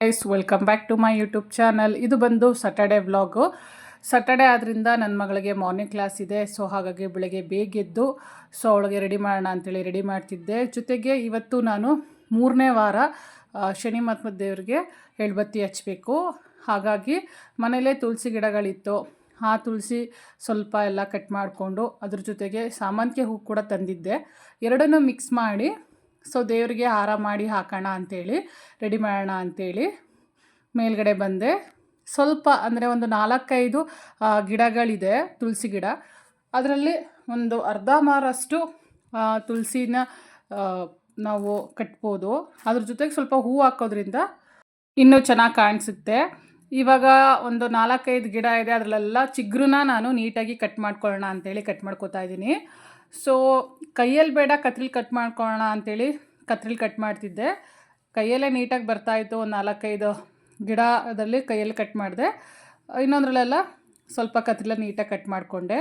Guys welcome back to my YouTube channel ಇದು ಬಂದು Saturday vlog Saturday ಆದ್ದರಿಂದ ನನ್ನ ಮಗಳಿಗೆ ಮಾರ್ನಿಂಗ್ ಕ್ಲಾಸ್ ಇದೆ. ಸೊ ಹಾಗಾಗಿ ಬೆಳಗ್ಗೆ ಬೇಗ ಎದ್ದು ಸೊ ಅವಳಿಗೆ ರೆಡಿ ಮಾಡೋಣ ಅಂತೇಳಿ ರೆಡಿ ಮಾಡ್ತಿದ್ದೆ. ಜೊತೆಗೆ ಇವತ್ತು ನಾನು ಮೂರನೇ ವಾರ ಶನಿ ಮಹಾತ್ಮ ದೇವರಿಗೆ ಎಳ್ಬತ್ತಿ ಹಚ್ಚಬೇಕು ಹಾಗಾಗಿ ಮನೇಲೇ ತುಳಸಿ ಗಿಡಗಳಿತ್ತು. ಆ ತುಳಸಿ ಸ್ವಲ್ಪ ಎಲ್ಲ ಕಟ್ ಮಾಡಿಕೊಂಡು ಅದ್ರ ಜೊತೆಗೆ ಸಾಮಂತಿಗೆ ಹೂ ಕೂಡ ತಂದಿದ್ದೆ. ಎರಡನ್ನೂ ಮಿಕ್ಸ್ ಮಾಡಿ ಸೊ ದೇವರಿಗೆ ಹಾರ ಮಾಡಿ ಹಾಕೋಣ ಅಂಥೇಳಿ ರೆಡಿ ಮಾಡೋಣ ಅಂಥೇಳಿ ಮೇಲ್ಗಡೆ ಬಂದೆ. ಸ್ವಲ್ಪ ಅಂದರೆ ಒಂದು ನಾಲ್ಕೈದು ಗಿಡಗಳಿದೆ, ತುಳಸಿ ಗಿಡ. ಅದರಲ್ಲಿ ಒಂದು ಅರ್ಧ ಮಾರಷ್ಟು ತುಳಸಿನ ನಾವು ಕಟ್ಬೋದು. ಅದ್ರ ಜೊತೆಗೆ ಸ್ವಲ್ಪ ಹೂ ಹಾಕೋದ್ರಿಂದ ಇನ್ನೂ ಚೆನ್ನಾಗಿ ಕಾಣಿಸುತ್ತೆ. ಇವಾಗ ಒಂದು ನಾಲ್ಕೈದು ಗಿಡ ಇದೆ, ಅದರಲ್ಲೆಲ್ಲ ಚಿಗುರನ್ನ ನಾನು ನೀಟಾಗಿ ಕಟ್ ಮಾಡ್ಕೊಳ್ಳೋಣ ಅಂತೇಳಿ ಕಟ್ ಮಾಡ್ಕೋತಾ ಇದ್ದೀನಿ. ಸೊ ಕೈಯಲ್ಲಿ ಬೇಡ, ಕತ್ರಿಲಿ ಕಟ್ ಮಾಡ್ಕೊಳ್ಳೋಣ ಅಂತೇಳಿ ಕತ್ರಿಲಿ ಕಟ್ ಮಾಡ್ತಿದ್ದೆ. ಕೈಯಲ್ಲೇ ನೀಟಾಗಿ ಬರ್ತಾಯಿತ್ತು ಒಂದು ನಾಲ್ಕೈದು ಗಿಡದಲ್ಲಿ ಕೈಯಲ್ಲಿ ಕಟ್ ಮಾಡಿದೆ. ಇನ್ನೊಂದರಲ್ಲೆಲ್ಲ ಸ್ವಲ್ಪ ಕತ್ರಿಲ ನೀಟಾಗಿ ಕಟ್ ಮಾಡಿಕೊಂಡೆ.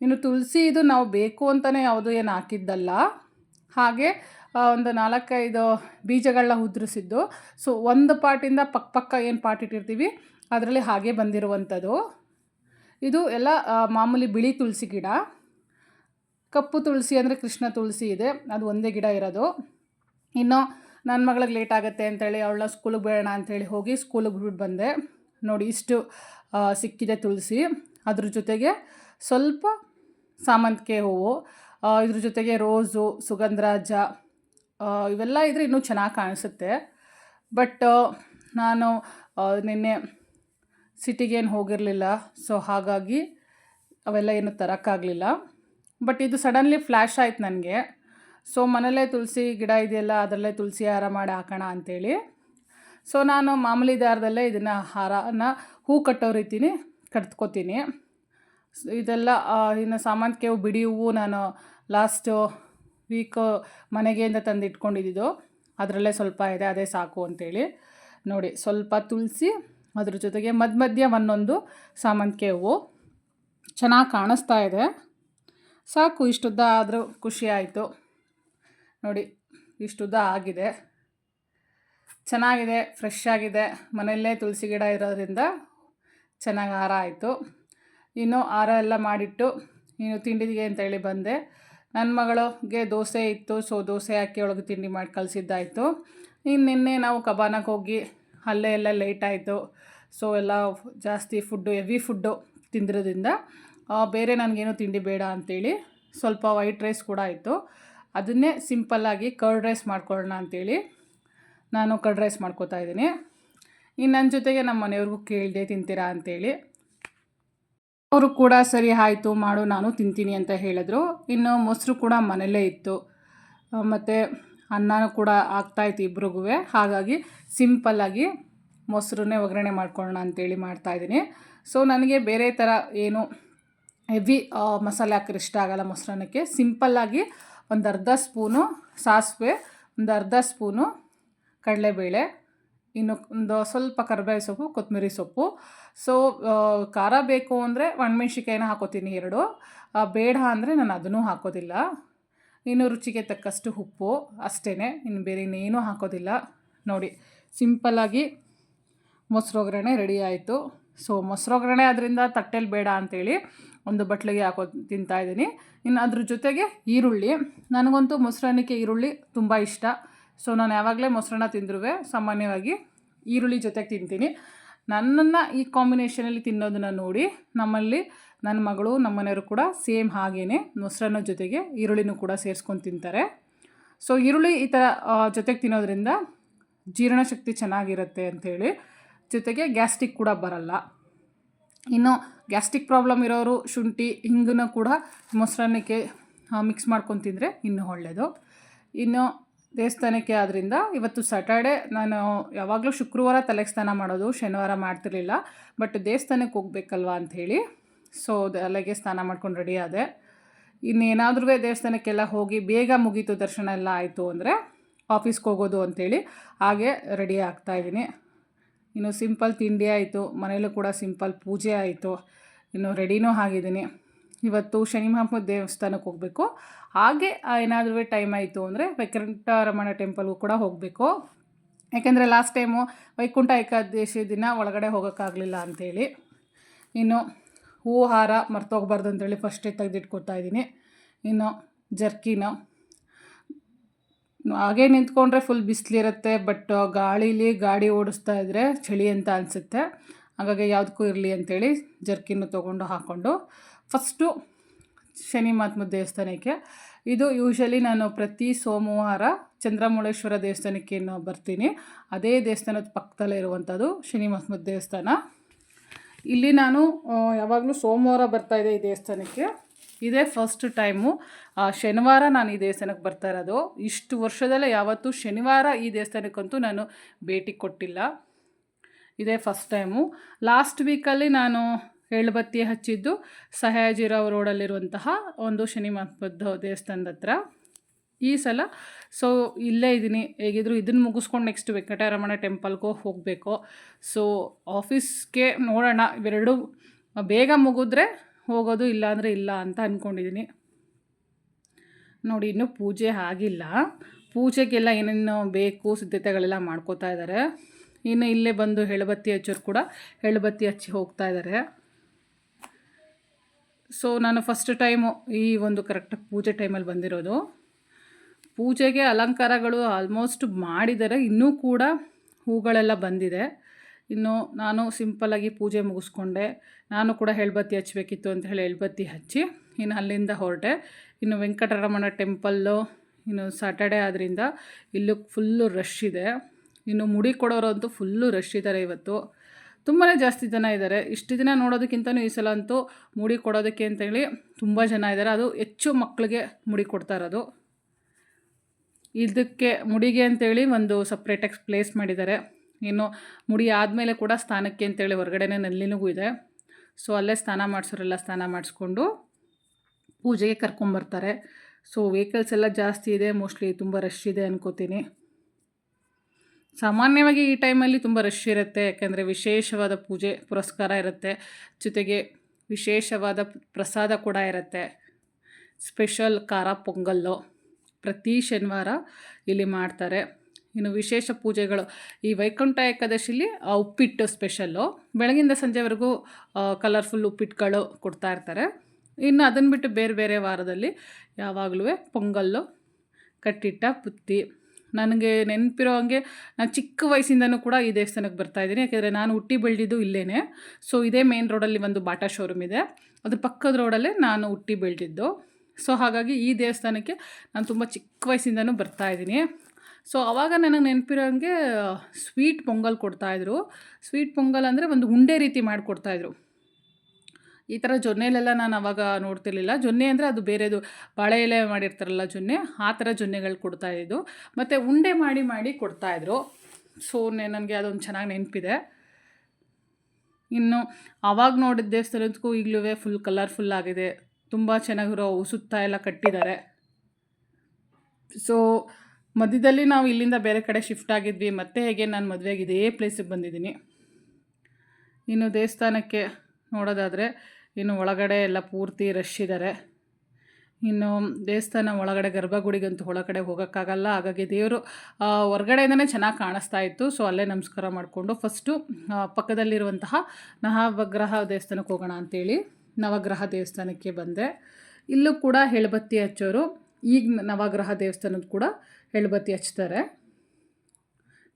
ಇನ್ನು ತುಳಸಿ ಇದು ನಾವು ಬೇಕು ಅಂತಲೇ ಯಾವುದು ಏನು ಹಾಕಿದ್ದಲ್ಲ. ಹಾಗೆ ಒಂದು ನಾಲ್ಕೈದು ಬೀಜಗಳನ್ನ ಉದುರಿಸಿದ್ದು. ಸೊ ಒಂದು ಪಾಟಿಂದ ಪಕ್ಕ ಪಕ್ಕ ಏನು ಪಾಟ್ ಇಟ್ಟಿರ್ತೀವಿ, ಅದರಲ್ಲಿ ಹಾಗೆ ಬಂದಿರುವಂಥದ್ದು. ಇದು ಎಲ್ಲ ಮಾಮೂಲಿ ಬಿಳಿ ತುಳಸಿ ಗಿಡ. ಕಪ್ಪು ತುಳಸಿ ಅಂದರೆ ಕೃಷ್ಣ ತುಳಸಿ ಇದೆ. ಅದು ಒಂದೇ ಗಿಡ ಇರೋದು. ಇನ್ನು ನನ್ನ ಮಗಳಿಗೆ ಲೇಟ್ ಆಗುತ್ತೆ ಅಂತೇಳಿ ಅವಳ ಸ್ಕೂಲಿಗೆ ಬೇಡೋಣ ಅಂಥೇಳಿ ಹೋಗಿ ಸ್ಕೂಲಿಗೆ ಬಿಟ್ಟು ಬಂದೆ. ನೋಡಿ ಇಷ್ಟು ಸಿಕ್ಕಿದೆ ತುಳಸಿ. ಅದ್ರ ಜೊತೆಗೆ ಸ್ವಲ್ಪ ಸಾಮಂತಿಗೆ ಹೂವು ಇದ್ರ ಜೊತೆಗೆ ರೋಸು, ಸುಗಂಧರಾಜ ಇವೆಲ್ಲ ಇದ್ರೆ ಇನ್ನೂ ಚೆನ್ನಾಗಿ ಕಾಣಿಸುತ್ತೆ. ಬಟ್ ನಾನು ನಿನ್ನೆ ಸಿಟಿಗೇನು ಹೋಗಿರಲಿಲ್ಲ. ಸೊ ಹಾಗಾಗಿ ಅವೆಲ್ಲ ಏನು ತರೋಕ್ಕಾಗಲಿಲ್ಲ. ಬಟ್ ಇದು ಸಡನ್ಲಿ ಫ್ಲ್ಯಾಶ್ ಆಯ್ತು ನನಗೆ. ಸೊ ಮನೇಲೇ ತುಳಸಿ ಗಿಡ ಇದೆಯಲ್ಲ ಅದರಲ್ಲೇ ತುಳಸಿ ಹಾರ ಮಾಡಿ ಹಾಕೋಣ ಅಂಥೇಳಿ ಸೊ ನಾನು ಮಾಮೂಲಿ ದಾರದಲ್ಲೇ ಇದನ್ನು ಹಾರನ ಹೂ ಕಟ್ಟೋ ರೀತಿನೇ ಕಟ್ಕೋತೀನಿ. ಇದೆಲ್ಲ ಇನ್ನು ಸಾಮಾನ್ಯಕ್ಕೆ ಬಿಡಿ ಹೂವು ನಾನು ಲಾಸ್ಟು ವೀಕ್ ಮನೆಗೆಯಿಂದ ತಂದು ಇಟ್ಕೊಂಡಿದ್ದು ಅದರಲ್ಲೇ ಸ್ವಲ್ಪ ಇದೆ, ಅದೇ ಸಾಕು ಅಂತೇಳಿ. ನೋಡಿ, ಸ್ವಲ್ಪ ತುಳಸಿ, ಅದ್ರ ಜೊತೆಗೆ ಮಧ್ಯ ಮಧ್ಯ ಒಂದೊಂದು ಸಾಮಂತಿಗೆ ಹೂವು ಚೆನ್ನಾಗಿ ಕಾಣಿಸ್ತಾ ಇದೆ. ಸಾಕು, ಇಷ್ಟುದ್ದ ಆದರೂ ಖುಷಿ ಆಯಿತು. ನೋಡಿ, ಇಷ್ಟುದ್ದ ಆಗಿದೆ. ಚೆನ್ನಾಗಿದೆ ಫ್ರೆಶ್ ಆಗಿದೆ. ಮನೆಯಲ್ಲೇ ತುಳಸಿ ಗಿಡ ಇರೋದ್ರಿಂದ ಚೆನ್ನಾಗಿ ಹಾರ ಆಯಿತು. ಇನ್ನು ಹಾರ ಎಲ್ಲ ಮಾಡಿಟ್ಟು ಇನ್ನು ತಿಂಡಿಗೆ ಅಂತೇಳಿ ಬಂದೆ. ನನ್ನ ಮಗಳಿಗೆ ದೋಸೆ ಇತ್ತು, ಸೊ ದೋಸೆ ಹಾಕಿ ಒಳಗೆ ತಿಂಡಿ ಮಾಡಿ ಕಳಿಸಿದ್ದಾಯಿತು. ಇನ್ನು ನಿನ್ನೆ ನಾವು ಕಬಾನಕ್ಕೆ ಹೋಗಿ ಅಲ್ಲೇ ಎಲ್ಲ ಲೇಟ್ ಆಯಿತು. ಸೊ ಎಲ್ಲ ಜಾಸ್ತಿ ಫುಡ್ಡು ಹೆವಿ ಫುಡ್ಡು ತಿಂದಿರೋದ್ರಿಂದ ಬೇರೆ ನನಗೇನು ತಿಂಡಿ ಬೇಡ ಅಂಥೇಳಿ ಸ್ವಲ್ಪ ವೈಟ್ ರೈಸ್ ಕೂಡ ಇತ್ತು ಅದನ್ನೇ ಸಿಂಪಲ್ಲಾಗಿ ಕರ್ಡ್ ರೈಸ್ ಮಾಡ್ಕೊಳ್ಳೋಣ ಅಂಥೇಳಿ ನಾನು ಕರ್ಡ್ ರೈಸ್ ಮಾಡ್ಕೋತಾ ಇದ್ದೀನಿ. ಇನ್ನು ನನ್ನ ಜೊತೆಗೆ ನಮ್ಮ ಮನೆಯವ್ರಿಗೂ ಕೇಳಿದೆ ತಿಂತೀರಾ ಅಂಥೇಳಿ ಅವರು ಕೂಡ ಸರಿ ಆಯಿತು, ಮಾಡು, ನಾನು ತಿಂತೀನಿ ಅಂತ ಹೇಳಿದ್ರು. ಇನ್ನು ಮೊಸರು ಕೂಡ ಮನೆಯಲ್ಲೇ ಇತ್ತು. ಮತ್ತು ಅನ್ನನೂ ಕೂಡ ಆಗ್ತಾಯಿತ್ತು ಇಬ್ರಿಗೂ ಹಾಗಾಗಿ ಸಿಂಪಲ್ಲಾಗಿ ಮೊಸರನ್ನೇ ಒಗ್ಗರಣೆ ಮಾಡ್ಕೊಳ್ಳೋಣ ಅಂತೇಳಿ ಮಾಡ್ತಾಯಿದ್ದೀನಿ ಸೊ ನನಗೆ ಬೇರೆ ಥರ ಏನು ಹೆವಿ ಮಸಾಲೆ ಹಾಕಿದ್ರೆ ಇಷ್ಟ ಆಗೋಲ್ಲ ಮೊಸರನ್ನಕ್ಕೆ ಸಿಂಪಲ್ಲಾಗಿ ಒಂದು ಅರ್ಧ ಸ್ಪೂನು ಸಾಸಿವೆ, ಒಂದು ಅರ್ಧ ಸ್ಪೂನು ಕಡಲೆಬೇಳೆ, ಇನ್ನು ಒಂದು ಸ್ವಲ್ಪ ಕರಿಬೇವು ಸೊಪ್ಪು, ಕೊತ್ತಂಬರಿ ಸೊಪ್ಪು. ಸೊ ಖಾರ ಬೇಕು ಅಂದರೆ ಒಣಮೆಣ್ಸಿಕಾಯಿನ ಹಾಕೋತೀನಿ ಎರಡು. ಬೇಡ ಅಂದರೆ ನಾನು ಅದನ್ನು ಹಾಕೋದಿಲ್ಲ. ಇನ್ನು ರುಚಿಗೆ ತಕ್ಕಷ್ಟು ಉಪ್ಪು ಅಷ್ಟೇ ಇನ್ನು ಬೇರೆ ಇನ್ನೇನೂ ಹಾಕೋದಿಲ್ಲ. ನೋಡಿ ಸಿಂಪಲ್ಲಾಗಿ ಮೊಸರು ಒಗ್ಗರಣೆ ರೆಡಿ ಆಯಿತು. ಸೊ ಮೊಸರು ಒಗ್ಗರಣೆ ಅದರಿಂದ ತಟ್ಟೆಲಿ ಬೇಡ ಅಂಥೇಳಿ ಒಂದು ಬಟ್ಲಿಗೆ ಹಾಕೋ ತಿಂತಾಯಿದ್ದೀನಿ ಇನ್ನು ಅದ್ರ ಜೊತೆಗೆ ಈರುಳ್ಳಿ. ನನಗಂತೂ ಮೊಸರನ್ನಕ್ಕೆ ಈರುಳ್ಳಿ ತುಂಬ ಇಷ್ಟ. ಸೊ ನಾನು ಯಾವಾಗಲೇ ಮೊಸರನ್ನ ತಿಂದ್ರೂ ಸಾಮಾನ್ಯವಾಗಿ ಈರುಳ್ಳಿ ಜೊತೆಗೆ ತಿಂತೀನಿ. ನನ್ನನ್ನು ಈ ಕಾಂಬಿನೇಷನಲ್ಲಿ ತಿನ್ನೋದನ್ನು ನೋಡಿ ನಮ್ಮಲ್ಲಿ ನನ್ನ ಮಗಳು ನಮ್ಮನೆಯವರು ಕೂಡ ಸೇಮ್ ಹಾಗೇ ಮೊಸರನ್ನ ಜೊತೆಗೆ ಈರುಳ್ಳಿನೂ ಕೂಡ ಸೇರಿಸ್ಕೊಂಡು ತಿಂತಾರೆ. ಸೊ ಈರುಳ್ಳಿ ಈ ಥರ ಜೊತೆಗೆ ತಿನ್ನೋದ್ರಿಂದ ಜೀರ್ಣಶಕ್ತಿ ಚೆನ್ನಾಗಿರುತ್ತೆ ಅಂಥೇಳಿ ಜೊತೆಗೆ ಗ್ಯಾಸ್ಟ್ರಿಕ್ ಕೂಡ ಬರಲ್ಲ. ಇನ್ನು ಗ್ಯಾಸ್ಟ್ರಿಕ್ ಪ್ರಾಬ್ಲಮ್ ಇರೋರು ಶುಂಠಿ ಹಿಂಗನ್ನು ಕೂಡ ಮೊಸರನ್ನಕ್ಕೆ ಮಿಕ್ಸ್ ಮಾಡ್ಕೊಂಡು ತಿಂದರೆ ಇನ್ನೂ ಒಳ್ಳೆಯದು ಇನ್ನು ದೇವಸ್ಥಾನಕ್ಕೆ ಆದ್ದರಿಂದ ಇವತ್ತು ಸ್ಯಾಟರ್ಡೆ ನಾನು ಯಾವಾಗಲೂ ಶುಕ್ರವಾರ ತಲೆಗೆ ಸ್ನಾನ ಮಾಡೋದು, ಶನಿವಾರ ಮಾಡ್ತಿರ್ಲಿಲ್ಲ. ಬಟ್ ದೇವಸ್ಥಾನಕ್ಕೆ ಹೋಗ್ಬೇಕಲ್ವಾ ಅಂಥೇಳಿ ಸೊ ಅಲ್ಲಿಗೆ ಸ್ನಾನ ಮಾಡ್ಕೊಂಡು ರೆಡಿ ಆದೆ. ಇನ್ನೇನಾದ್ರೂ ದೇವಸ್ಥಾನಕ್ಕೆಲ್ಲ ಹೋಗಿ ಬೇಗ ಮುಗೀತು, ದರ್ಶನ ಎಲ್ಲ ಆಯಿತು ಅಂದರೆ ಆಫೀಸ್ಗೆ ಹೋಗೋದು ಅಂಥೇಳಿ ಹಾಗೆ ರೆಡಿ ಆಗ್ತಾಯಿದ್ದೀನಿ ಇನ್ನು ಸಿಂಪಲ್ ತಿಂಡಿ ಆಯಿತು ಮನೆಯಲ್ಲೂ ಕೂಡ ಸಿಂಪಲ್ ಪೂಜೆ ಆಯಿತು, ಇನ್ನು ರೆಡಿನೂ ಆಗಿದ್ದೀನಿ. ಇವತ್ತು ಶನಿ ಮಹಾತ್ಮ ದೇವಸ್ಥಾನಕ್ಕೆ ಹೋಗಬೇಕು. ಹಾಗೆ ಏನಾದರೂ ಟೈಮ್ ಆಯಿತು ಅಂದರೆ ವೆಂಕಟರಮಣ ಟೆಂಪಲ್ಗೂ ಕೂಡ ಹೋಗಬೇಕು. ಯಾಕೆಂದರೆ ಲಾಸ್ಟ್ ಟೈಮು ವೈಕುಂಠ ಏಕಾದಶಿ ದಿನ ಒಳಗಡೆ ಹೋಗೋಕ್ಕಾಗಲಿಲ್ಲ ಅಂಥೇಳಿ. ಇನ್ನು ಹೂ ಹಾರ ಮರ್ತೋಗ್ಬಾರ್ದು ಅಂತೇಳಿ ಫಸ್ಟೇ ತೆಗೆದಿಟ್ಕೊತಾ ಇದ್ದೀನಿ. ಇನ್ನು ಜರ್ಕಿನು ಹಾಗೆ ನಿಂತ್ಕೊಂಡ್ರೆ ಫುಲ್ ಬಿಸಿಲಿರುತ್ತೆ ಬಟ್ ಗಾಳೀಲಿ ಗಾಡಿ ಓಡಿಸ್ತಾ ಇದ್ದರೆ ಚಳಿ ಅಂತ ಅನಿಸುತ್ತೆ. ಹಾಗಾಗಿ ಯಾವುದಕ್ಕೂ ಇರಲಿ ಅಂತೇಳಿ ಜರ್ಕಿನ್ನು ತೊಗೊಂಡು ಹಾಕ್ಕೊಂಡು ಫಸ್ಟು ಶನಿ ಮಹಾತ್ಮ ದೇವಸ್ಥಾನಕ್ಕೆ. ಇದು ಯೂಶಲಿ ನಾನು ಪ್ರತಿ ಸೋಮವಾರ ಚಂದ್ರಮೌಳೇಶ್ವರ ದೇವಸ್ಥಾನಕ್ಕೆ ಬರ್ತೀನಿ. ಅದೇ ದೇವಸ್ಥಾನದ ಪಕ್ಕದಲ್ಲೇ ಇರುವಂಥದ್ದು ಶನಿ ಮಹಾತ್ಮ ದೇವಸ್ಥಾನ. ಇಲ್ಲಿ ನಾನು ಯಾವಾಗಲೂ ಸೋಮವಾರ ಬರ್ತಾಯಿದ್ದೆ ಈ ದೇವಸ್ಥಾನಕ್ಕೆ. ಇದೇ. ಫಸ್ಟ್ ಟೈಮು ಶನಿವಾರ ನಾನು ಈ ದೇವಸ್ಥಾನಕ್ಕೆ ಬರ್ತಾ ಇರೋದು. ಇಷ್ಟು ವರ್ಷದಲ್ಲೇ ಯಾವತ್ತೂ ಶನಿವಾರ ಈ ದೇವಸ್ಥಾನಕ್ಕಂತೂ ನಾನು ಭೇಟಿ ಕೊಟ್ಟಿಲ್ಲ. ಇದೇ ಫಸ್ಟ್ ಟೈಮು ಲಾಸ್ಟ್ ವೀಕಲ್ಲಿ ನಾನು ಎಳ್ಬತ್ತಿ ಹಚ್ಚಿದ್ದು ಸಹ್ಯಾಜಿರಾವ್ ರೋಡಲ್ಲಿರುವಂತಹ ಒಂದು ಶನಿ ಮಹತ್ವದ ದೇವಸ್ಥಾನದ ಹತ್ರ. ಈ ಸಲ ಸೊ ಇಲ್ಲೇ ಇದ್ದೀನಿ. ಹೇಗಿದ್ರು ಇದನ್ನು ಮುಗಿಸ್ಕೊಂಡು ನೆಕ್ಸ್ಟ್ ವೆಂಕಟರಮಣ ಟೆಂಪಲ್ಗೂ ಹೋಗಬೇಕು. ಸೊ ಆಫೀಸ್ಗೆ ನೋಡೋಣ. ಇವೆರಡು, ಬೇಗ ಮುಗಿದ್ರೆ ಹೋಗೋದು ಇಲ್ಲ ಅಂದರೆ ಇಲ್ಲ ಅಂತ ಅಂದ್ಕೊಂಡಿದ್ದೀನಿ ನೋಡಿ, ಇನ್ನೂ ಪೂಜೆ ಆಗಿಲ್ಲ. ಪೂಜೆಗೆಲ್ಲ ಏನೇನು ಬೇಕು, ಸಿದ್ಧತೆಗಳೆಲ್ಲ ಮಾಡ್ಕೋತಾ ಇದ್ದಾರೆ ಇನ್ನು ಇಲ್ಲೇ ಬಂದು ಹೆಳಬತ್ತಿ ಹಚ್ಚೋರು ಕೂಡ ಹೆಳಬತ್ತಿ ಹಚ್ಚಿ ಹೋಗ್ತಾ ಇದ್ದಾರೆ ಸೊ ನಾನು ಫಸ್ಟ್ ಟೈಮು ಈ ಒಂದು ಕರೆಕ್ಟ್ ಪೂಜೆ ಟೈಮಲ್ಲಿ ಬಂದಿರೋದು. ಪೂಜೆಗೆ ಅಲಂಕಾರಗಳು ಆಲ್ಮೋಸ್ಟ್ ಮಾಡಿದ್ದಾರೆ ಇನ್ನೂ ಕೂಡ ಹೂಗಳೆಲ್ಲ ಬಂದಿದೆ. ಇನ್ನು ನಾನು ಸಿಂಪಲ್ಲಾಗಿ ಪೂಜೆ ಮುಗಿಸ್ಕೊಂಡೆ. ನಾನು ಕೂಡ ಹೆಳ್ಬತ್ತಿ ಹಚ್ಚಬೇಕಿತ್ತು ಅಂತ ಹೇಳಿ ಹೆಳ್ಬತ್ತಿ ಹಚ್ಚಿ, ಇನ್ನು ಅಲ್ಲಿಂದ ಹೊರಟೆ. ಇನ್ನು ವೆಂಕಟರಮಣ ಟೆಂಪಲ್ಲು ಇನ್ನು ಸ್ಯಾಟರ್ಡೇ ಆದ್ದರಿಂದ ಇಲ್ಲೂ ಫುಲ್ಲು ರಶ್ ಇದೆ. ಇನ್ನು ಮುಡಿ ಕೊಡೋರು ಅಂತೂ ಫುಲ್ಲು ರಶ್ ಇದ್ದಾರೆ ಇವತ್ತು. ತುಂಬಾ ಜಾಸ್ತಿ ಜನ ಇದ್ದಾರೆ ಇಷ್ಟು ದಿನ ನೋಡೋದಕ್ಕಿಂತಲೂ ಈ ಸಲ ಅಂತೂ ಮುಡಿ ಕೊಡೋದಕ್ಕೆ ಅಂತೇಳಿ ತುಂಬ ಜನ ಇದ್ದಾರೆ ಅದು ಹೆಚ್ಚು ಮಕ್ಕಳಿಗೆ ಮುಡಿ ಕೊಡ್ತಾ ಇರೋದು. ಇದಕ್ಕೆ ಮುಡಿಗೆ ಅಂತೇಳಿ ಒಂದು ಸಪ್ರೇಟಾಗಿ ಪ್ಲೇಸ್ ಮಾಡಿದ್ದಾರೆ. ಇನ್ನು ಮುಡಿ ಆದಮೇಲೆ ಕೂಡ ಸ್ನಾನಕ್ಕೆ ಅಂತೇಳಿ ಹೊರಗಡೆನೇ ನಲ್ಲಿನೂ ಇದೆ. ಸೊ ಅಲ್ಲೇ ಸ್ನಾನ ಮಾಡಿಸೋರೆಲ್ಲ ಸ್ನಾನ ಮಾಡಿಸ್ಕೊಂಡು ಪೂಜೆಗೆ ಕರ್ಕೊಂಬರ್ತಾರೆ. ಸೊ ವೆಹಿಕಲ್ಸ್ ಎಲ್ಲ ಜಾಸ್ತಿ ಇದೆ ಮೋಸ್ಟ್ಲಿ ತುಂಬ ರಶ್ ಇದೆ ಅನ್ಕೋತೀನಿ. ಸಾಮಾನ್ಯವಾಗಿ ಈ ಟೈಮಲ್ಲಿ ತುಂಬ ರಶ್ ಇರುತ್ತೆ, ಯಾಕೆಂದರೆ ವಿಶೇಷವಾದ ಪೂಜೆ, ಪುರಸ್ಕಾರ ಇರುತ್ತೆ. ಜೊತೆಗೆ ವಿಶೇಷವಾದ ಪ್ರಸಾದ ಕೂಡ ಇರುತ್ತೆ. ಸ್ಪೆಷಲ್ ಖಾರ, ಪೊಂಗಲ್ಲು ಪ್ರತಿ ಶನಿವಾರ ಇಲ್ಲಿ ಮಾಡ್ತಾರೆ. ಇನ್ನು ವಿಶೇಷ ಪೂಜೆಗಳು. ಈ ವೈಕುಂಠ ಏಕಾದಶಿಲಿ ಉಪ್ಪಿಟ್ಟು ಸ್ಪೆಷಲ್ಲು ಬೆಳಗಿಂದ ಸಂಜೆವರೆಗೂ ಕಲರ್ಫುಲ್ ಉಪ್ಪಿಟ್ಟುಗಳು ಕೊಡ್ತಾ ಇರ್ತಾರೆ. ಇನ್ನು ಅದನ್ನು ಬಿಟ್ಟು ಬೇರೆ ಬೇರೆ ವಾರದಲ್ಲಿ ಯಾವಾಗಲೂ ಪೊಂಗಲ್ಲು, ಕಟ್ಟಿಟ್ಟ, ಪುತ್ತಿ. ನನಗೆ ನೆನಪಿರೋ ಹಾಗೆ ನಾನು ಚಿಕ್ಕ ವಯಸ್ಸಿಂದನೂ ಕೂಡ ಈ ದೇವಸ್ಥಾನಕ್ಕೆ ಬರ್ತಾಯಿದ್ದೀನಿ ಯಾಕೆಂದರೆ ನಾನು ಹುಟ್ಟಿ ಬೆಳೆದಿದ್ದು ಇಲ್ಲೇ ಸೊ ಇದೇ ಮೇನ್ ರೋಡಲ್ಲಿ ಒಂದು ಬಾಟಾ ಶೋರೂಮ್ ಇದೆ. ಅದ್ರ ಪಕ್ಕದ ರೋಡಲ್ಲೇ ನಾನು ಹುಟ್ಟಿ ಬೆಳೆದಿದ್ದು. ಸೊ ಹಾಗಾಗಿ ಈ ದೇವಸ್ಥಾನಕ್ಕೆ ನಾನು ತುಂಬ ಚಿಕ್ಕ ವಯಸ್ಸಿಂದನೂ ಬರ್ತಾಯಿದ್ದೀನಿ ಸೊ ಆವಾಗ ನನಗೆ ನೆನಪಿರೋಂಗೆ, ಸ್ವೀಟ್ ಪೊಂಗಲ್ ಕೊಡ್ತಾಯಿದ್ರು ಸ್ವೀಟ್ ಪೊಂಗಲ್ ಅಂದರೆ ಒಂದು ಉಂಡೆ ರೀತಿ ಮಾಡಿಕೊಡ್ತಾಯಿದ್ರು ಈ ಥರ ಜೊನ್ನೆಲೆಲ್ಲ ನಾನು ಅವಾಗ ನೋಡ್ತಿರ್ಲಿಲ್ಲ. ಜೊನ್ನೆ ಅಂದರೆ ಅದು ಬೇರೆದು, ಬಾಳೆ ಎಲೆ ಮಾಡಿರ್ತಾರಲ್ಲ ಜೊನ್ನೆ, ಆ ಥರ ಜೊನ್ನೆಗಳು ಕೊಡ್ತಾಯಿದ್ದು ಮತ್ತು ಉಂಡೆ ಮಾಡಿ ಮಾಡಿ ಕೊಡ್ತಾಯಿದ್ರು ಸೊ ನನಗೆ ಅದೊಂದು ಚೆನ್ನಾಗಿ ನೆನಪಿದೆ. ಇನ್ನು ಆವಾಗ ನೋಡಿದ ದೇವಸ್ಥಾನದಕ್ಕೂ ಈಗಲೂ ಫುಲ್ ಕಲರ್ಫುಲ್ ಆಗಿದೆ. ತುಂಬ ಚೆನ್ನಾಗಿರೋ ಸುತ್ತ ಎಲ್ಲ ಕಟ್ಟಿದ್ದಾರೆ. ಸೊ ಮಧ್ಯದಲ್ಲಿ ನಾವು ಇಲ್ಲಿಂದ ಬೇರೆ ಕಡೆ ಶಿಫ್ಟ್ ಆಗಿದ್ವಿ, ಮತ್ತೆ ಹೇಗೆ ನಾನು ಮದುವೆಗೆ ಇದೇ ಪ್ಲೇಸಿಗೆ ಬಂದಿದ್ದೀನಿ. ಇನ್ನು ದೇವಸ್ಥಾನಕ್ಕೆ ನೋಡೋದಾದರೆ, ಇನ್ನು ಒಳಗಡೆ ಎಲ್ಲ ಪೂರ್ತಿ ರಶ್ ಇದ್ದಾರೆ ಇನ್ನು ದೇವಸ್ಥಾನ ಒಳಗಡೆ ಗರ್ಭಗುಡಿಗಂತೂ ಒಳಗಡೆ ಹೋಗೋಕ್ಕಾಗಲ್ಲ, ಹಾಗಾಗಿ ದೇವರು ಹೊರಗಡೆಯಿಂದನೇ ಚೆನ್ನಾಗಿ ಕಾಣಿಸ್ತಾ ಇತ್ತು. ಸೊ ಅಲ್ಲೇ ನಮಸ್ಕಾರ ಮಾಡಿಕೊಂಡು ಫಸ್ಟು ಪಕ್ಕದಲ್ಲಿರುವಂತಹ ನವಗ್ರಹ ದೇವಸ್ಥಾನಕ್ಕೆ ಹೋಗೋಣ ಅಂತೇಳಿ ನವಗ್ರಹ ದೇವಸ್ಥಾನಕ್ಕೆ ಬಂದೆ. ಇಲ್ಲೂ ಕೂಡ ಹೆಳ್ಬತ್ತಿ ಹಚ್ಚೋರು ಈಗ ನವಗ್ರಹ ದೇವಸ್ಥಾನದ ಕೂಡ ಹೆಳ್ಬತ್ತಿ ಹಚ್ತಾರೆ.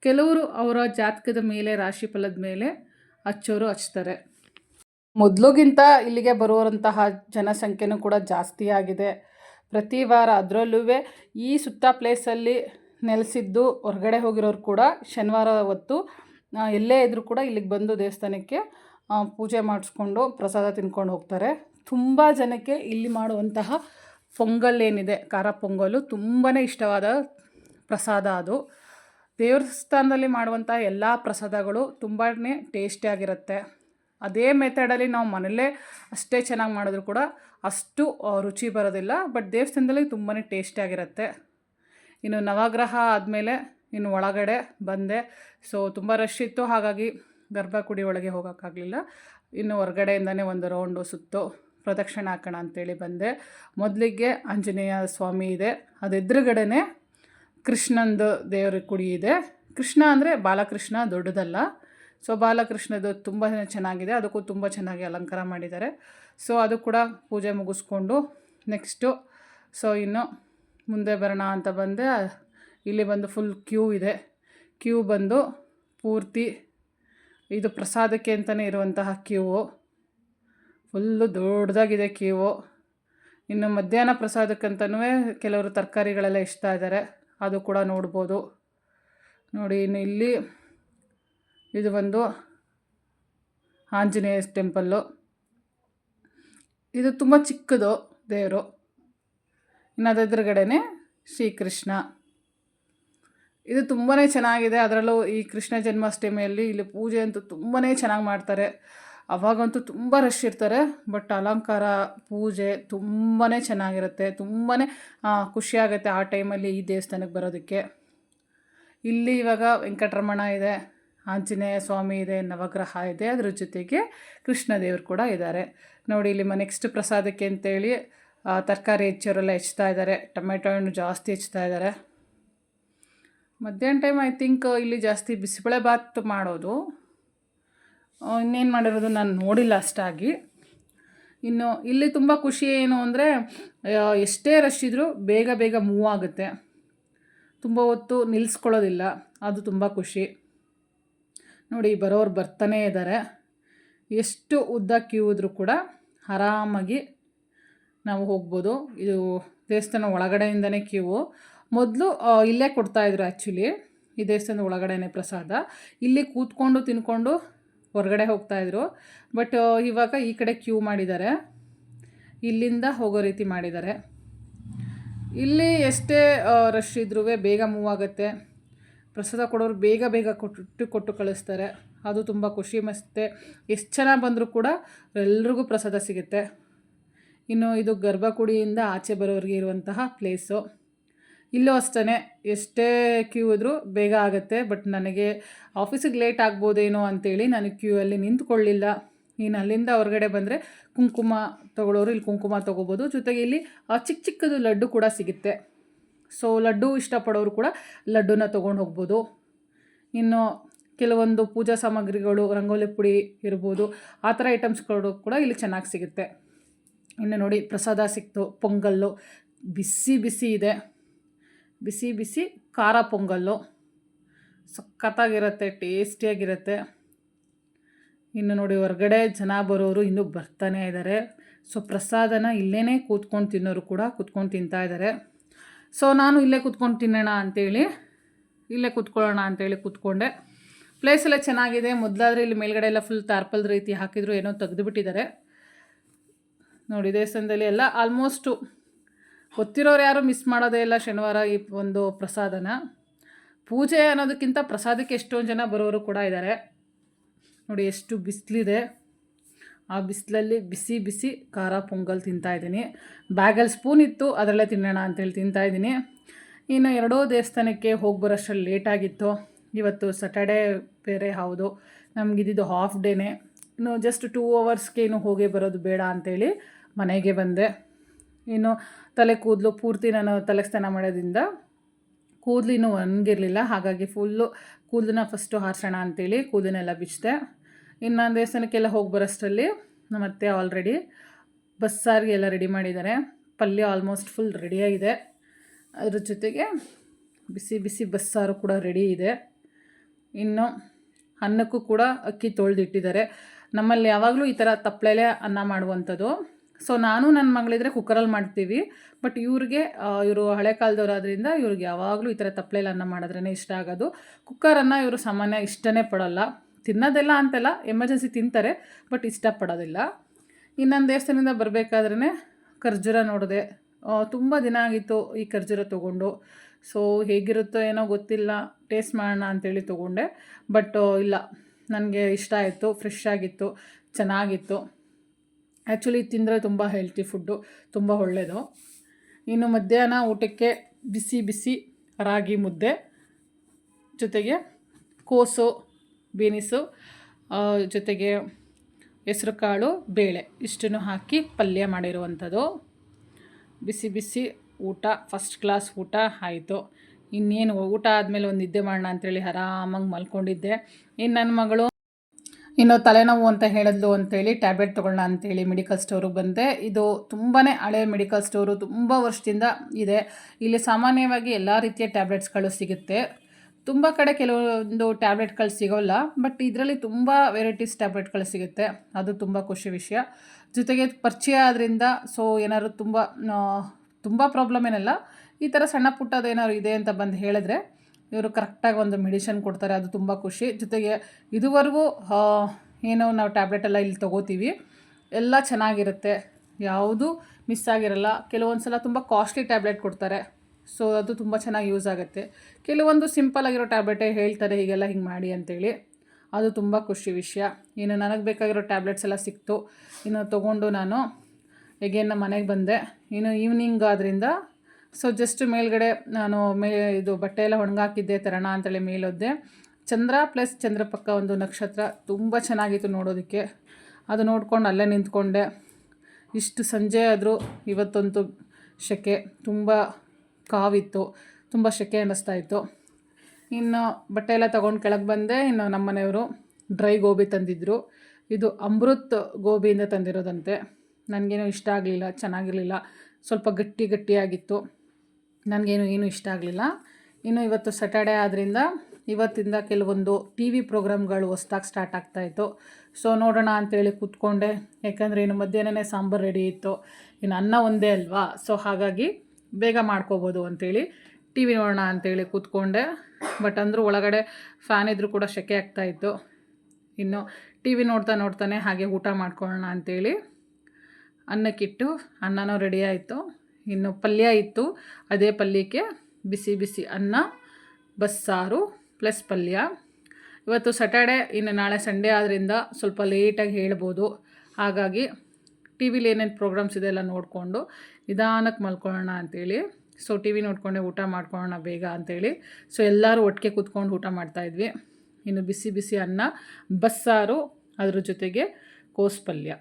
ಕೆಲವರು ಅವರ ಜಾತಕದ ಮೇಲೆ, ರಾಶಿ ಫಲದ ಮೇಲೆ ಹಚ್ಚೋರು ಹಚ್ತಾರೆ. ಮೊದಲುಗಿಂತ ಇಲ್ಲಿಗೆ ಬರುವಂತಹ ಜನಸಂಖ್ಯೆನೂ ಕೂಡ ಜಾಸ್ತಿ ಆಗಿದೆ. ಪ್ರತಿ ವಾರ ಅದರಲ್ಲೂ ಈ ಸುತ್ತ ಪ್ಲೇಸಲ್ಲಿ ನೆಲೆಸಿದ್ದು ಹೊರಗಡೆ ಹೋಗಿರೋರು ಕೂಡ ಶನಿವಾರ ಹೊತ್ತು ಎಲ್ಲೇ ಇದ್ದರೂ ಕೂಡ ಇಲ್ಲಿಗೆ ಬಂದು ದೇವಸ್ಥಾನಕ್ಕೆ ಪೂಜೆ ಮಾಡಿಸ್ಕೊಂಡು ಪ್ರಸಾದ ತಿನ್ಕೊಂಡು ಹೋಗ್ತಾರೆ. ತುಂಬ ಜನಕ್ಕೆ ಇಲ್ಲಿ ಮಾಡುವಂತಹ ಪೊಂಗಲ್ ಏನಿದೆ, ಖಾರ ಪೊಂಗಲು ತುಂಬಾ ಇಷ್ಟವಾದ ಪ್ರಸಾದ ಅದು. ದೇವಸ್ಥಾನದಲ್ಲಿ ಮಾಡುವಂಥ ಎಲ್ಲ ಪ್ರಸಾದಗಳು ತುಂಬಾ ಟೇಸ್ಟಿಯಾಗಿರುತ್ತೆ ಅದೇ ಮೆಥಡಲ್ಲಿ ನಾವು ಮನೆಯಲ್ಲೇ ಅಷ್ಟೇ ಚೆನ್ನಾಗಿ ಮಾಡಿದ್ರು ಕೂಡ ಅಷ್ಟು ರುಚಿ ಬರೋದಿಲ್ಲ ಬಟ್ ದೇವಸ್ಥಾನದಲ್ಲಿ ತುಂಬಾ ಟೇಸ್ಟಿಯಾಗಿರುತ್ತೆ ಇನ್ನು ನವಗ್ರಹ ಆದಮೇಲೆ ಇನ್ನು ಒಳಗಡೆ ಬಂದೆ. ಸೊ ತುಂಬ ರಶ್ ಇತ್ತು, ಹಾಗಾಗಿ ಗರ್ಭಗುಡಿ ಒಳಗೆ ಹೋಗೋಕ್ಕಾಗಲಿಲ್ಲ. ಇನ್ನು ಹೊರಗಡೆಯಿಂದನೇ ಒಂದು ರೌಂಡು ಸುತ್ತು ಪ್ರದಕ್ಷಿಣೆ ಹಾಕೋಣ ಅಂತೇಳಿ ಬಂದೆ. ಮೊದಲಿಗೆ ಆಂಜನೇಯ ಸ್ವಾಮಿ ಇದೆ. ಅದು ಎದುರುಗಡೆನೇ ಕೃಷ್ಣಂದು ದೇವ್ರ ಕುಡಿ ಇದೆ. ಕೃಷ್ಣ ಅಂದರೆ ಬಾಲಕೃಷ್ಣ ದೊಡ್ಡದಲ್ಲ. ಸೊ ಬಾಲಕೃಷ್ಣದು ತುಂಬ ಚೆನ್ನಾಗಿದೆ. ಅದಕ್ಕೂ ತುಂಬ ಚೆನ್ನಾಗಿ ಅಲಂಕಾರ ಮಾಡಿದ್ದಾರೆ. ಸೊ ಅದು ಕೂಡ ಪೂಜೆ ಮುಗಿಸ್ಕೊಂಡು ನೆಕ್ಸ್ಟು ಸೊ ಇನ್ನು ಮುಂದೆ ಬರೋಣ ಅಂತ ಬಂದೆ. ಇಲ್ಲಿ ಬಂದು ಫುಲ್ ಕ್ಯೂ ಇದೆ. ಕ್ಯೂ ಬಂದು ಪೂರ್ತಿ ಇದು ಪ್ರಸಾದಕ್ಕೆ ಅಂತಲೇ ಇರುವಂತಹ ಕ್ಯೂ ಫುಲ್ಲು ದೊಡ್ಡದಾಗಿದೆ ಕ್ಯೂ ಇನ್ನು ಮಧ್ಯಾಹ್ನ ಪ್ರಸಾದಕ್ಕಂತನೂ ಕೆಲವರು ತರಕಾರಿಗಳೆಲ್ಲ ಇಷ್ಟ ಇದ್ದಾರೆ. ಅದು ಕೂಡ ನೋಡ್ಬೋದು. ನೋಡಿ, ಇನ್ನು ಇಲ್ಲಿ ಇದು ಒಂದು ಆಂಜನೇಯ ಟೆಂಪಲ್ಲು. ಇದು ತುಂಬ ಚಿಕ್ಕದು ದೇವರು. ಇನ್ನು ಅದ್ರ ಎದುರುಗಡೆನೆ ಶ್ರೀಕೃಷ್ಣ. ಇದು ತುಂಬಾ ಚೆನ್ನಾಗಿದೆ. ಅದರಲ್ಲೂ ಈ ಕೃಷ್ಣ ಜನ್ಮಾಷ್ಟಮಿಯಲ್ಲಿ ಇಲ್ಲಿ ಪೂಜೆ ಅಂತೂ ತುಂಬಾ ಚೆನ್ನಾಗಿ ಮಾಡ್ತಾರೆ. ಅವಾಗಂತೂ ತುಂಬ ರಶ್ ಇರ್ತಾರೆ ಬಟ್ ಅಲಂಕಾರ, ಪೂಜೆ ತುಂಬಾ ಚೆನ್ನಾಗಿರುತ್ತೆ. ತುಂಬಾ ಖುಷಿಯಾಗುತ್ತೆ ಆ ಟೈಮಲ್ಲಿ ಈ ದೇವಸ್ಥಾನಕ್ಕೆ ಬರೋದಕ್ಕೆ. ಇಲ್ಲಿ ಇವಾಗ ವೆಂಕಟರಮಣ ಇದೆ, ಆಂಜನೇಯ ಸ್ವಾಮಿ ಇದೆ, ನವಗ್ರಹ ಇದೆ, ಅದ್ರ ಜೊತೆಗೆ ಕೃಷ್ಣ ದೇವರು ಕೂಡ ಇದ್ದಾರೆ. ನೋಡಿ, ಇಲ್ಲಿ ನೆಕ್ಸ್ಟ್ ಪ್ರಸಾದಕ್ಕೆ ಅಂತೇಳಿ ತರಕಾರಿ ಹೆಚ್ಚೋರೆಲ್ಲ ಹೆಚ್ಚ್ತಾ ಇದ್ದಾರೆ, ಟೊಮೆಟೊ ಹಣ್ಣು ಜಾಸ್ತಿ ಹೆಚ್ಚ್ತಾ ಇದ್ದಾರೆ. ಮಧ್ಯಾಹ್ನ ಟೈಮ್ ಐ ಥಿಂಕ್ ಇಲ್ಲಿ ಜಾಸ್ತಿ ಬಿಸಿಬೇಳೆ ಬಾತ್ ಮಾಡೋದು. ಇನ್ನೇನು ಮಾಡಿರೋದು ನಾನು ನೋಡಿಲ್ಲ ಅಷ್ಟಾಗಿ. ಇನ್ನು ಇಲ್ಲಿ ತುಂಬ ಖುಷಿ ಏನು ಅಂದರೆ ಎಷ್ಟೇ ರಶ್ ಇದ್ದರೂ ಬೇಗ ಬೇಗ ಮೂವ್ ಆಗುತ್ತೆ. ತುಂಬ ಹೊತ್ತು ನಿಲ್ಲಿಸ್ಕೊಳ್ಳೋದಿಲ್ಲ ಅದು ತುಂಬ ಖುಷಿ. ನೋಡಿ ಬರೋರು ಬರ್ತಾನೇ ಇದ್ದಾರೆ ಎಷ್ಟು ಉದ್ದ ಕ್ಯೂ ಇದ್ರೂ ಕೂಡ ಆರಾಮಾಗಿ ನಾವು ಹೋಗ್ಬೋದು. ಇದು ದೇವಸ್ಥಾನ ಒಳಗಡೆಯಿಂದನೇ ಕ್ಯೂ ಮೊದಲು ಇಲ್ಲೇ ಕೊಡ್ತಾಯಿದ್ರು ಆ್ಯಕ್ಚುಲಿ ಈ ದೇವಸ್ಥಾನದ ಒಳಗಡೆನೇ ಪ್ರಸಾದ. ಇಲ್ಲಿ ಕೂತ್ಕೊಂಡು ತಿನ್ಕೊಂಡು ಹೊರಗಡೆ ಹೋಗ್ತಾಯಿದ್ರು ಬಟ್ ಇವಾಗ ಈ ಕಡೆ ಕ್ಯೂ ಮಾಡಿದ್ದಾರೆ. ಇಲ್ಲಿಂದ ಹೋಗೋ ರೀತಿ ಮಾಡಿದ್ದಾರೆ. ಇಲ್ಲಿ ಎಷ್ಟೇ ರಶ್ ಇದ್ರೂ ಬೇಗ ಮೂವ್ ಆಗುತ್ತೆ. ಪ್ರಸಾದ ಕೊಡೋರು ಬೇಗ ಬೇಗ ಕೊಟ್ಟು ಕೊಟ್ಟು ಕಳಿಸ್ತಾರೆ. ಅದು ತುಂಬ ಖುಷಿ ಮಸ್ತೆ ಎಷ್ಟು ಜನ ಬಂದರೂ ಕೂಡ ಎಲ್ರಿಗೂ ಪ್ರಸಾದ ಸಿಗುತ್ತೆ. ಇನ್ನು ಇದು ಗರ್ಭಕುಡಿಯಿಂದ ಆಚೆ ಬರೋರಿಗೆ ಇರುವಂತಹ ಪ್ಲೇಸು ಇಲ್ಲೂ ಅಷ್ಟೇ ಎಷ್ಟೇ ಕ್ಯೂ ಇದ್ರೂ ಬೇಗ ಆಗುತ್ತೆ. ಬಟ್ ನನಗೆ ಆಫೀಸಿಗೆ ಲೇಟ್ ಆಗ್ಬೋದೇನೋ ಅಂತೇಳಿ ನಾನು ಕ್ಯೂ ಅಲ್ಲಿ ನಿಂತ್ಕೊಳ್ಳಿಲ್ಲ. ಇನ್ನು ಅಲ್ಲಿಂದ ಹೊರಗಡೆ ಬಂದರೆ ಕುಂಕುಮ ತೊಗೊಳೋರು ಇಲ್ಲಿ ಕುಂಕುಮ ತೊಗೋಬೋದು. ಜೊತೆಗೆ ಇಲ್ಲಿ ಚಿಕ್ಕ ಚಿಕ್ಕದು ಲಡ್ಡು ಕೂಡ ಸಿಗುತ್ತೆ. ಸೊ ಲಡ್ಡು ಇಷ್ಟಪಡೋರು ಕೂಡ ಲಡ್ಡುನ ತೊಗೊಂಡು ಹೋಗ್ಬೋದು. ಇನ್ನು ಕೆಲವೊಂದು ಪೂಜಾ ಸಾಮಗ್ರಿಗಳು, ರಂಗೋಲಿ ಪುಡಿ ಇರ್ಬೋದು. ಆ ಥರ ಐಟಮ್ಸ್ಗಳು ಕೂಡ ಇಲ್ಲಿ ಚೆನ್ನಾಗಿ ಸಿಗುತ್ತೆ. ಇನ್ನು ನೋಡಿ, ಪ್ರಸಾದ ಸಿಕ್ತು, ಪೊಂಗಲ್ಲು. ಬಿಸಿ ಬಿಸಿ ಇದೆ. ಬಿಸಿ ಬಿಸಿ ಖಾರ ಪೊಂಗಲ್ಲು. ಸಖತ್ತಾಗಿರುತ್ತೆ, ಟೇಸ್ಟಿಯಾಗಿರುತ್ತೆ. ಇನ್ನು ನೋಡಿ, ಹೊರಗಡೆ ಜನ ಬರೋರು ಇನ್ನೂ ಬರ್ತಾನೆ ಇದ್ದಾರೆ ಸೊ, ಪ್ರಸಾದನ ಇಲ್ಲೇ ಕೂತ್ಕೊಂಡು ತಿನ್ನೋರು ಕೂಡ ಕೂತ್ಕೊಂಡು ತಿಂತಾ ಇದ್ದಾರೆ ಸೊ, ನಾನು ಇಲ್ಲೇ ಕೂತ್ಕೊಂಡು ತಿನ್ನೋಣ ಅಂಥೇಳಿ ಇಲ್ಲೇ ಕೂತ್ಕೊಳ್ಳೋಣ ಅಂತೇಳಿ ಕೂತ್ಕೊಂಡೆ. ಪ್ಲೇಸ್ ಎಲ್ಲ ಚೆನ್ನಾಗಿದೆ. ಮೊದಲಾದರೆ ಇಲ್ಲಿ ಮೇಲ್ಗಡೆ ಎಲ್ಲ ಫುಲ್ ತಾರ್ಪಲ್ ರೀತಿ ಹಾಕಿದ್ರು ಏನೋ ತೆಗೆದುಬಿಟ್ಟಿದ್ದಾರೆ ನೋಡಿ, ದೇವಸ್ಥಾನದಲ್ಲಿ ಎಲ್ಲ ಆಲ್ಮೋಸ್ಟು ಗೊತ್ತಿರೋರು ಯಾರು ಮಿಸ್ ಮಾಡೋದೇ ಇಲ್ಲ ಶನಿವಾರ ಈ ಒಂದು ಪ್ರಸಾದನ. ಪೂಜೆ ಅನ್ನೋದಕ್ಕಿಂತ ಪ್ರಸಾದಕ್ಕೆ ಎಷ್ಟೊಂದು ಜನ ಬರೋರು ಕೂಡ ಇದ್ದಾರೆ ನೋಡಿ ಎಷ್ಟು ಬಿಸಿಲಿದೆ. ಆ ಬಿಸಿಲಲ್ಲಿ ಬಿಸಿ ಬಿಸಿ ಖಾರ ಪೊಂಗಲ್ ತಿಂತಾಯಿದ್ದೀನಿ ಬ್ಯಾಗಲ್ಲಿ ಸ್ಪೂನ್ ಇತ್ತು, ಅದರಲ್ಲೇ ತಿನ್ನೋಣ ಅಂತೇಳಿ ತಿಂತಾಯಿದ್ದೀನಿ ಇನ್ನು ಎರಡೋ ದೇವಸ್ಥಾನಕ್ಕೆ ಹೋಗಿ ಬರೋಷ್ಟರಲ್ಲಿ ಲೇಟಾಗಿತ್ತು ಇವತ್ತು ಸ್ಯಾಟರ್ಡೇ ಬೇರೆ ಹೌದು. ನಮಗಿದ್ದು ಹಾಫ್ ಡೇನೇ ಇನ್ನು ಜಸ್ಟ್ ಟೂ ಅವರ್ಸ್ಗೆ ಇನ್ನು ಹೋಗೇ ಬರೋದು ಬೇಡ ಅಂಥೇಳಿ ಮನೆಗೆ ಬಂದೆ. ಇನ್ನು ತಲೆ ಕೂದಲು ಪೂರ್ತಿ ನಾನು ತಲೆ ಸ್ನಾನ ಮಾಡೋದ್ರಿಂದ ಕೂದಲು ಇನ್ನೂ ಒಣಗಿರಲಿಲ್ಲ. ಹಾಗಾಗಿ ಫುಲ್ಲು ಕೂದಲನ್ನ ಫಸ್ಟು ಹಾರಿಸೋಣ ಅಂತೇಳಿ ಕೂದಲನ್ನೆಲ್ಲ ಬಿಚ್ಚಿದೆ. ಇನ್ನು ನಾನು ದೇವಸ್ಥಾನಕ್ಕೆಲ್ಲ ಹೋಗಿ ಬರೋಷ್ಟರಲ್ಲಿ ನಮ್ಮ ಅತ್ತೆ ಆಲ್ರೆಡಿ ಬಸ್ಸಾರಿಗೆ ಎಲ್ಲ ರೆಡಿ ಮಾಡಿದ್ದಾರೆ. ಪಲ್ಯ ಆಲ್ಮೋಸ್ಟ್ ಫುಲ್ ರೆಡಿಯಾಗಿದೆ ಅದ್ರ ಜೊತೆಗೆ ಬಿಸಿ ಬಿಸಿ ಬಸ್ಸಾರು ಕೂಡ ರೆಡಿ ಇದೆ. ಇನ್ನು ಅನ್ನಕ್ಕೂ ಕೂಡ ಅಕ್ಕಿ ತೊಳೆದಿಟ್ಟಿದ್ದಾರೆ. ನಮ್ಮಲ್ಲಿ ಯಾವಾಗಲೂ ಈ ಥರ ತಪ್ಪಲೆಲೆ ಅನ್ನ ಮಾಡುವಂಥದ್ದು. ಸೊ ನಾನು ನನ್ನ ಮಗಳಿದ್ರೆ ಕುಕ್ಕರಲ್ಲಿ ಮಾಡ್ತೀವಿ. ಬಟ್ ಇವ್ರಿಗೆ ಇವರು ಹಳೆ ಕಾಲದವರಾದ್ರಿಂದ ಇವ್ರಿಗೆ ಯಾವಾಗಲೂ ಈ ಥರ ತಪ್ಪಲೆಲ್ಲ ಅನ್ನ ಮಾಡಿದ್ರೇ ಇಷ್ಟ ಆಗೋದು. ಕುಕ್ಕರನ್ನು ಇವರು ಸಾಮಾನ್ಯ ಇಷ್ಟನೇ ಪಡೋಲ್ಲ. ತಿನ್ನೋದೆಲ್ಲ ಅಂತೆಲ್ಲ ಎಮರ್ಜೆನ್ಸಿ ತಿಂತಾರೆ ಬಟ್ ಇಷ್ಟಪಡೋದಿಲ್ಲ. ಇನ್ನೊಂದು ದೇವಸ್ಥಾನದಿಂದ ಬರಬೇಕಾದ್ರೇ ಖರ್ಜೂರ ನೋಡಿದೆ. ತುಂಬ ದಿನ ಆಗಿತ್ತು ಈ ಖರ್ಜೂರ ತೊಗೊಂಡು. ಸೊ ಹೇಗಿರುತ್ತೋ ಏನೋ ಗೊತ್ತಿಲ್ಲ. ಟೇಸ್ಟ್ ಮಾಡೋಣ ಅಂತೇಳಿ ತೊಗೊಂಡೆ. ಬಟ್ ಇಲ್ಲ. ನನಗೆ ಇಷ್ಟ ಆಯಿತು ಫ್ರೆಶ್ ಆಗಿತ್ತು, ಚೆನ್ನಾಗಿತ್ತು. ಆ್ಯಕ್ಚುಲಿ ತಿಂದರೆ ತುಂಬ ಹೆಲ್ತಿ ಫುಡ್ಡು ತುಂಬ ಒಳ್ಳೆಯದು ಇನ್ನು ಮಧ್ಯಾಹ್ನ ಊಟಕ್ಕೆ ಬಿಸಿ ಬಿಸಿ ರಾಗಿ ಮುದ್ದೆ, ಜೊತೆಗೆ ಕೋಸು, ಬೀನಿಸು ಜೊತೆಗೆ ಹೆಸ್ರು ಕಾಳು ಬೇಳೆ, ಇಷ್ಟನ್ನು ಹಾಕಿ ಪಲ್ಯ ಮಾಡಿರುವಂಥದ್ದು. ಬಿಸಿ ಬಿಸಿ ಊಟ ಫಸ್ಟ್ ಕ್ಲಾಸ್ ಊಟ ಆಯಿತು. ಇನ್ನೇನು, ಊಟ ಆದಮೇಲೆ ಒಂದು ನಿದ್ದೆ ಮಾಡೋಣ ಅಂತೇಳಿ ಆರಾಮಾಗಿ ಮಲ್ಕೊಂಡಿದ್ದೆ. ಇನ್ನು ನನ್ನ ಮಗಳು ಇನ್ನು ತಲೆನೋವು ಅಂತ ಹೇಳಿದ್ಲು ಅಂತೇಳಿ ಟ್ಯಾಬ್ಲೆಟ್ ತೊಗೊಳ್ಳೋಣ ಅಂತೇಳಿ ಮೆಡಿಕಲ್ ಸ್ಟೋರಿಗೆ ಬಂದೆ. ಇದು ತುಂಬಾ ಹಳೆ ಮೆಡಿಕಲ್ ಸ್ಟೋರು, ತುಂಬ ವರ್ಷದಿಂದ ಇದೆ. ಇಲ್ಲಿ ಸಾಮಾನ್ಯವಾಗಿ ಎಲ್ಲ ರೀತಿಯ ಟ್ಯಾಬ್ಲೆಟ್ಸ್ಗಳು ಸಿಗುತ್ತೆ. ತುಂಬ ಕಡೆ ಕೆಲವೊಂದು ಟ್ಯಾಬ್ಲೆಟ್ಗಳು ಸಿಗೋಲ್ಲ, ಬಟ್ ಇದರಲ್ಲಿ ತುಂಬ ವೆರೈಟೀಸ್ ಟ್ಯಾಬ್ಲೆಟ್ಗಳು ಸಿಗುತ್ತೆ. ಅದು ತುಂಬ ಖುಷಿ ವಿಷಯ. ಜೊತೆಗೆ ಪರಿಚಯ ಆದ್ದರಿಂದ ಸೊ ಏನಾದ್ರು ತುಂಬ ತುಂಬ ಪ್ರಾಬ್ಲಮ್ ಏನಲ್ಲ, ಈ ಥರ ಸಣ್ಣ ಪುಟ್ಟದೇನಾದ್ರು ಇದೆ ಅಂತ ಬಂದು ಹೇಳಿದ್ರೆ ಇವರು ಕರೆಕ್ಟಾಗಿ ಒಂದು ಮೆಡಿಷನ್ ಕೊಡ್ತಾರೆ, ಅದು ತುಂಬ ಖುಷಿ. ಜೊತೆಗೆ ಇದುವರೆಗೂ ಏನೋ ನಾವು ಟ್ಯಾಬ್ಲೆಟ್ ಎಲ್ಲ ಇಲ್ಲಿ ತೊಗೋತೀವಿ. ಎಲ್ಲ ಚೆನ್ನಾಗಿರುತ್ತೆ. ಯಾವುದು ಮಿಸ್ ಆಗಿರಲ್ಲ. ಕೆಲವೊಂದು ಸಲ ತುಂಬ ಕಾಸ್ಟ್ಲಿ ಟ್ಯಾಬ್ಲೆಟ್ ಕೊಡ್ತಾರೆ. ಸೊ, ಅದು ತುಂಬ ಚೆನ್ನಾಗಿ ಯೂಸ್ ಆಗುತ್ತೆ. ಕೆಲವೊಂದು ಸಿಂಪಲ್ ಆಗಿರೋ ಟ್ಯಾಬ್ಲೆಟೇ ಹೇಳ್ತಾರೆ, ಹೀಗೆಲ್ಲ ಹಿಂಗೆ ಮಾಡಿ ಅಂತೇಳಿ. ಅದು ತುಂಬ ಖುಷಿ ವಿಷಯ. ಇನ್ನು ನನಗೆ ಬೇಕಾಗಿರೋ ಟ್ಯಾಬ್ಲೆಟ್ಸ್ ಎಲ್ಲ ಸಿಕ್ತು. ಇನ್ನು ತೊಗೊಂಡು ನಾನು, ಎಗೇನ್ ನಮ್ಮ ಮನೆಗೆ ಬಂದೆ. ಇನ್ನು ಈವ್ನಿಂಗ್ ಆದ್ದರಿಂದ ಸೊ ಜಸ್ಟ್ ಮೇಲ್ಗಡೆ ನಾನು ಮೇ, ಇದು ಬಟ್ಟೆ ಎಲ್ಲ ಒಣಗಾಕಿದ್ದೆ, ತರೋಣ ಅಂತೇಳಿ ಮೇಲೊದ್ದೆ. ಚಂದ್ರ ಪ್ಲಸ್ ಚಂದ್ರ ಪಕ್ಕ ಒಂದು ನಕ್ಷತ್ರ ತುಂಬ ಚೆನ್ನಾಗಿತ್ತು ನೋಡೋದಕ್ಕೆ. ಅದು ನೋಡ್ಕೊಂಡು ಅಲ್ಲೇ ನಿಂತ್ಕೊಂಡೆ. ಇಷ್ಟು ಸಂಜೆ ಆದರೂ ಇವತ್ತಂತೂ ಸೆಕೆ ತುಂಬ ಕಾವಿತ್ತು, ತುಂಬ ಸೆಕೆ ಅನ್ನಿಸ್ತಾ ಇತ್ತು. ಇನ್ನು ಬಟ್ಟೆ ಎಲ್ಲ ತೊಗೊಂಡು ಕೆಳಗೆ ಬಂದೆ, ಇನ್ನು ನಮ್ಮ ಮನೆಯವರು ಡ್ರೈ ಗೋಬಿ ತಂದಿದ್ದರು ಇದು ಅಮೃತ್ ಗೋಬಿಯಿಂದ ತಂದಿರೋದಂತೆ. ನನಗೇನು ಇಷ್ಟ ಆಗಲಿಲ್ಲ, ಚೆನ್ನಾಗಿರಲಿಲ್ಲ. ಸ್ವಲ್ಪ ಗಟ್ಟಿ ಗಟ್ಟಿಯಾಗಿತ್ತು. ನನಗೇನು ಏನು ಇಷ್ಟ ಆಗಲಿಲ್ಲ. ಇನ್ನು ಇವತ್ತು ಸ್ಯಾಟರ್ಡೇ ಆದ್ದರಿಂದ ಇವತ್ತಿಂದ ಕೆಲವೊಂದು ಟಿ ವಿ ಪ್ರೋಗ್ರಾಮ್ಗಳು ಹೊಸ್ದಾಗಿ ಸ್ಟಾರ್ಟ್ ಆಗ್ತಾಯಿತ್ತು ಸೊ ನೋಡೋಣ ಅಂತೇಳಿ ಕೂತ್ಕೊಂಡೆ. ಯಾಕಂದರೆ ಇನ್ನು ಮಧ್ಯಾಹ್ನನೇ ಸಾಂಬಾರು ರೆಡಿ ಇತ್ತು. ಇನ್ನು ಅನ್ನ ಒಂದೇ ಅಲ್ವಾ? ಸೊ ಹಾಗಾಗಿ ಬೇಗ ಮಾಡ್ಕೋಬೋದು ಅಂಥೇಳಿ ಟಿ ವಿ ನೋಡೋಣ ಅಂತೇಳಿ ಕೂತ್ಕೊಂಡೆ. ಬಟ್ ಅಂದರೂ ಒಳಗಡೆ ಫ್ಯಾನ್ ಇದ್ದರೂ ಕೂಡ ಸೆಕೆ ಆಗ್ತಾಯಿತ್ತು ಇನ್ನು ಟಿ ವಿ ನೋಡ್ತಾ ನೋಡ್ತಾನೆ ಹಾಗೆ ಊಟ ಮಾಡ್ಕೊಳ್ಳೋಣ ಅಂಥೇಳಿ ಅನ್ನಕ್ಕಿಟ್ಟು ಅನ್ನನೂ ರೆಡಿ ಆಯಿತು. ಇನ್ನು ಪಲ್ಯ ಇತ್ತು. ಅದೇ ಪಲ್ಯಕ್ಕೆ ಬಿಸಿ ಬಿಸಿ ಅನ್ನ, ಬಸ್ಸಾರು ಪ್ಲಸ್ ಪಲ್ಯ. ಇವತ್ತು ಸ್ಯಾಟರ್ಡೆ ಇನ್ನು ನಾಳೆ ಸಂಡೇ ಆದ್ದರಿಂದ ಸ್ವಲ್ಪ ಲೇಟಾಗಿ ಹೇಳ್ಬೋದು. ಹಾಗಾಗಿ ಟಿ ವಿಲಿ ಏನೇನು ಪ್ರೋಗ್ರಾಮ್ಸ್ ಇದೆ ಎಲ್ಲ ನೋಡಿಕೊಂಡು ನಿಧಾನಕ್ಕೆ ಮಲ್ಕೊಳ್ಳೋಣ ಅಂಥೇಳಿ ಸೊ ಟಿ ವಿ ನೋಡಿಕೊಂಡೆ ಊಟ ಮಾಡ್ಕೊಳ್ಳೋಣ ಬೇಗ ಅಂಥೇಳಿ ಸೊ ಎಲ್ಲರೂ ಒಟ್ಟಿಗೆ ಕೂತ್ಕೊಂಡು ಊಟ ಮಾಡ್ತಾಯಿದ್ವಿ ಇನ್ನು ಬಿಸಿ ಬಿಸಿ ಅನ್ನ, ಬಸ್ಸಾರು, ಅದ್ರ ಜೊತೆಗೆ ಕೋಸ್ ಪಲ್ಯ.